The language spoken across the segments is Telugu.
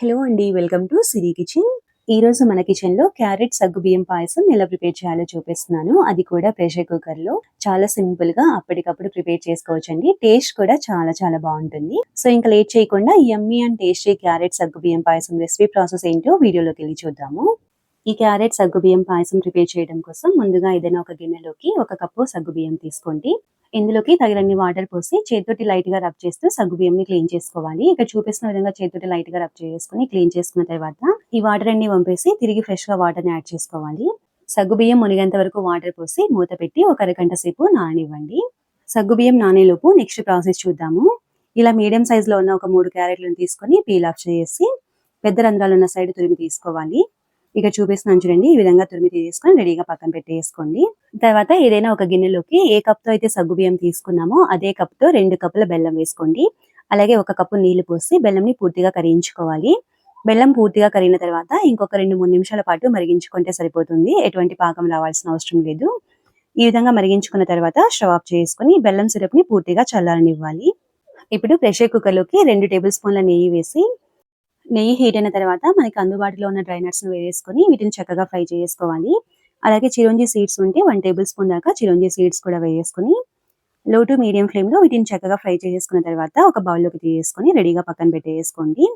హలో అండి వెల్కమ్ టు సిరి కిచెన్. ఈ రోజు మన కిచెన్లో క్యారెట్ సగ్గు బియ్యం పాయసం ఎలా ప్రిపేర్ చేయాలో చూపిస్తున్నాను. అది కూడా ప్రెషర్ కుక్కర్లో. చాలా సింపుల్గా అప్పటికప్పుడు ప్రిపేర్ చేసుకోవచ్చు అండి టేస్ట్ కూడా చాలా చాలా బాగుంటుంది. సో ఇంకా లేట్ చేయకుండా యమ్మీ అండ్ టేస్టీ క్యారెట్ సగ్గు బియ్యం పాయసం రెసిపీ ప్రాసెస్ ఏంటో వీడియోలోకి వెళ్ళి చూద్దాము. ఈ క్యారెట్ సగ్గుబియ్యం పాయసం ప్రిపేర్ చేయడం కోసం ముందుగా ఏదైనా ఒక గిన్నెలోకి ఒక కప్పు సగ్గుబియ్యం తీసుకోండి. ఇందులోకి తగినన్ని వాటర్ పోసి చేతితోటి లైట్గా రబ్ చేస్తూ సగ్గు బియ్యం క్లీన్ చేసుకోవాలి. ఇక్కడ చూపిస్తున్న విధంగా చేతితోటి లైట్గా రబ్ చేసుకుని క్లీన్ చేసుకున్న తర్వాత ఈ వాటర్ అన్ని పంపేసి తిరిగి ఫ్రెష్గా వాటర్ని యాడ్ చేసుకోవాలి. సగ్గుబియ్యం మునిగేంత వరకు వాటర్ పోసి మూత పెట్టి ఒక అరగంట సేపు నాననివ్వండి. సగ్గుబియ్యం నానేలోపు నెక్స్ట్ ప్రాసెస్ చూద్దాము. ఇలా మీడియం సైజ్లో ఉన్న ఒక మూడు క్యారెట్లను తీసుకొని పీల్ ఆఫ్ చేసి పెద్ద రంధ్రాలు ఉన్న సైడ్ తురిమి తీసుకోవాలి. ఇక చూపిస్తున్నాను చూడండి. ఈ విధంగా తురిమి తీసుకొని రెడీగా పక్కన పెట్టేసుకోండి. తర్వాత ఏదైనా ఒక గిన్నెలోకి ఏ కప్తో అయితే సగ్గు బియ్యం తీసుకున్నామో అదే కప్తో రెండు కప్పుల బెల్లం వేసుకోండి. అలాగే ఒక కప్పు నీళ్ళు పోసి బెల్లంని పూర్తిగా కరిగించుకోవాలి. బెల్లం పూర్తిగా కరిగిన తర్వాత ఇంకొక రెండు మూడు నిమిషాల పాటు మరిగించుకుంటే సరిపోతుంది. ఎటువంటి పాకం రావాల్సిన అవసరం లేదు. ఈ విధంగా మరిగించుకున్న తర్వాత స్టవ్ ఆఫ్ చేసుకుని బెల్లం సిరప్ని పూర్తిగా చల్లారనివ్వాలి. ఇప్పుడు ప్రెషర్ కుక్కర్లోకి రెండు టేబుల్ స్పూన్ల నెయ్యి వేసి నెయ్యి హీట్ అయిన తర్వాత మనకి అందుబాటులో ఉన్న డ్రై నట్స్ వేసుకొని వీటిని చక్కగా ఫ్రై చేసుకోవాలి. అలాగే చిరంజీ సీడ్స్ ఉంటే వన్ టేబుల్ స్పూన్ దాకా చిరంజీ సీడ్స్ కూడా వేసుకొని లో టు మీడియం ఫ్లేమ్లో వీటిని చక్కగా ఫ్రై చేసుకున్న తర్వాత ఒక బౌల్లోకి తీసేసుకొని రెడీగా పక్కన పెట్టేసుకోండి.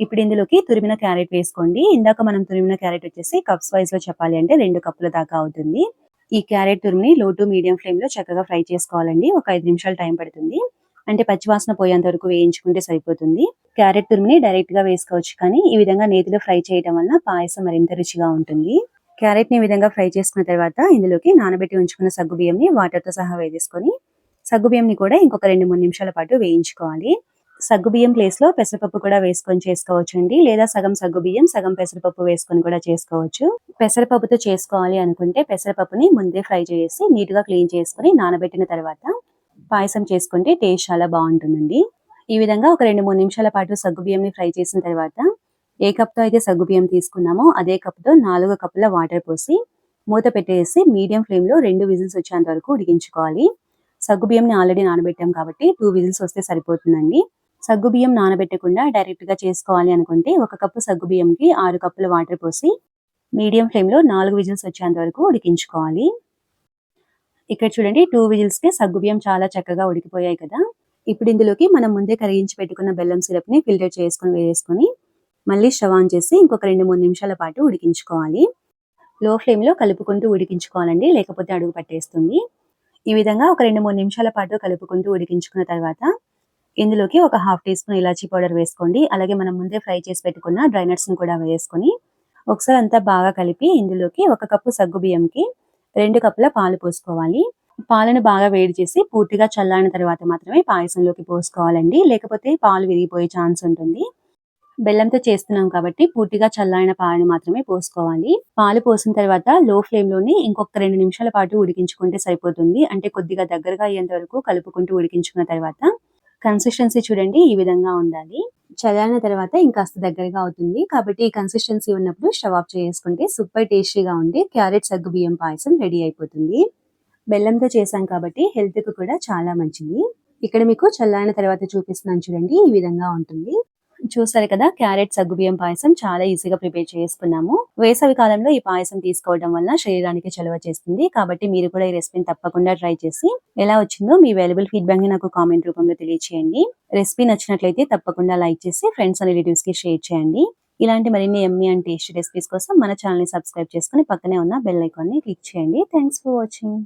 ఇప్పుడు ఇందులోకి తురిమిన క్యారెట్ వేసుకోండి. ఇందాక మనం తురిమిన క్యారెట్ వచ్చేసి కప్స్ వైజ్లో చెప్పాలి అంటే రెండు కప్పుల దాకా అవుతుంది. ఈ క్యారెట్ తురిమిని లో టు మీడియం ఫ్లేమ్లో చక్కగా ఫ్రై చేసుకోవాలండి. ఒక ఐదు నిమిషాలు టైం పడుతుంది. అంటే పచ్చివాసన పోయేంత వరకు వేయించుకుంటే సరిపోతుంది. క్యారెట్ తురిమిని డైరెక్ట్గా వేసుకోవచ్చు. కానీ ఈ విధంగా నేతిలో ఫ్రై చేయడం వల్ల పాయసం మరింత రుచిగా ఉంటుంది. క్యారెట్ని విధంగా ఫ్రై చేసుకున్న తర్వాత ఇందులోకి నానబెట్టి ఉంచుకున్న సగ్గు బియ్యం ని వాటర్తో సహా వేసేసుకొని సగ్గు బియ్యంని కూడా ఇంకొక రెండు మూడు నిమిషాల పాటు వేయించుకోవాలి. సగ్గు బియ్యం ప్లేస్లో పెసరపప్పు కూడా వేసుకొని చేసుకోవచ్చు అండి. లేదా సగం సగ్గు బియ్యం సగం పెసరపప్పు వేసుకొని కూడా చేసుకోవచ్చు. పెసరపప్పుతో చేసుకోవాలి అనుకుంటే పెసరపప్పుని ముందే ఫ్రై చేసి నీట్గా క్లీన్ చేసుకుని నానబెట్టిన తర్వాత పాయసం చేసుకుంటే టేస్ట్ చాలా బాగుంటుందండి. ఈ విధంగా ఒక రెండు మూడు నిమిషాల పాటు సగ్గుబియ్యంని ఫ్రై చేసిన తర్వాత ఏ కప్తో అయితే సగ్గుబియ్యం తీసుకున్నామో అదే కప్తో నాలుగు కప్పుల వాటర్ పోసి మూత పెట్టేసి మీడియం ఫ్లేమ్లో రెండు విజిల్స్ వచ్చేంత వరకు ఉడికించుకోవాలి. సగ్గు బియ్యంని ఆల్రెడీ నానబెట్టాం కాబట్టి టూ విజిల్స్ వస్తే సరిపోతుందండి. సగ్గు బియ్యం నానబెట్టకుండా డైరెక్ట్గా చేసుకోవాలి అనుకుంటే ఒక కప్పు సగ్గుబియ్యంకి ఆరు కప్పుల వాటర్ పోసి మీడియం ఫ్లేమ్లో నాలుగు విజిల్స్ వచ్చేంత వరకు ఉడికించుకోవాలి. ఇక్కడ చూడండి టూ విజిల్స్కి సగ్గుబియ్యం చాలా చక్కగా ఉడికిపోయాయి కదా. ఇప్పుడు ఇందులోకి మనం ముందే కరిగించి పెట్టుకున్న బెల్లం సిరప్ని ఫిల్టర్ చేసుకుని వేసుకొని మళ్ళీ స్టవ్ ఆన్ చేసి ఇంకొక రెండు మూడు నిమిషాల పాటు ఉడికించుకోవాలి. లో ఫ్లేమ్లో కలుపుకుంటూ ఉడికించుకోవాలండి లేకపోతే అడుగు పట్టేస్తుంది. ఈ విధంగా ఒక రెండు మూడు నిమిషాల పాటు కలుపుకుంటూ ఉడికించుకున్న తర్వాత ఇందులోకి ఒక హాఫ్ టీ స్పూన్ ఇలాచీ పౌడర్ వేసుకోండి. అలాగే మనం ముందే ఫ్రై చేసి పెట్టుకున్న డ్రై ని కూడా వేసుకొని ఒకసారి అంతా బాగా కలిపి ఇందులోకి ఒక కప్పు సగ్గు బియ్యంకి రెండు కప్పుల పాలు పోసుకోవాలి. పాలను బాగా వేడి చేసి పూర్తిగా చల్లారిన తర్వాత మాత్రమే పాయసంలోకి పోసుకోవాలండి. లేకపోతే పాలు విరిగిపోయే ఛాన్స్ ఉంటుంది. బెల్లంతో చేస్తున్నాం కాబట్టి పూర్తిగా చల్లారిన పాలను మాత్రమే పోసుకోవాలి. పాలు పోసిన తర్వాత లో ఫ్లేమ్లోనే ఇంకొక రెండు నిమిషాల పాటు ఉడికించుకుంటే సరిపోతుంది. అంటే కొద్దిగా దగ్గరగా అయ్యేంత వరకు కలుపుకుంటూ ఉడికించుకున్న తర్వాత కన్సిస్టెన్సీ చూడండి ఈ విధంగా ఉండాలి. చల్లారిన తర్వాత ఇంకాస్త దగ్గరగా అవుతుంది. కాబట్టి ఈ కన్సిస్టెన్సీ ఉన్నప్పుడు స్టవ్ ఆఫ్ చేసుకుంటే సూపర్ టేస్టీగా ఉండి క్యారెట్ సగ్గు బియ్యం పాయసం రెడీ అయిపోతుంది. బెల్లంతో చేశాం కాబట్టి హెల్త్కు కూడా చాలా మంచిది. ఇక్కడ మీకు చల్లారిన తర్వాత చూపిస్తున్నాను చూడండి ఈ విధంగా ఉంటుంది. చూసారు కదా క్యారెట్ సగ్గుబియ్యం పాయసం చాలా ఈజీగా ప్రిపేర్ చేసుకున్నాము. వేసవి కాలంలో ఈ పాయసం తీసుకోవడం వల్ల శరీరానికి చలువ చేస్తుంది. కాబట్టి మీరు కూడా ఈ రెసిపీని తప్పకుండా ట్రై చేసి ఎలా వచ్చిందో మీ అవైలబుల్ ఫీడ్బ్యాక్ని నాకు కామెంట్ రూపంలో తెలియచేయండి. రెసిపీ నచ్చినట్లయితే తప్పకుండా లైక్ చేసి ఫ్రెండ్స్ అండ్ రిలేటివ్స్కి షేర్ చేయండి. ఇలాంటి మరిన్ని ఎమ్మీ అండ్ టేస్ట్ రెసిపీస్ కోసం మన ఛానల్ని సబ్స్క్రైబ్ చేసుకుని పక్కనే ఉన్న బెల్ ఐకాన్ని క్లిక్ చేయండి. Thanks for watching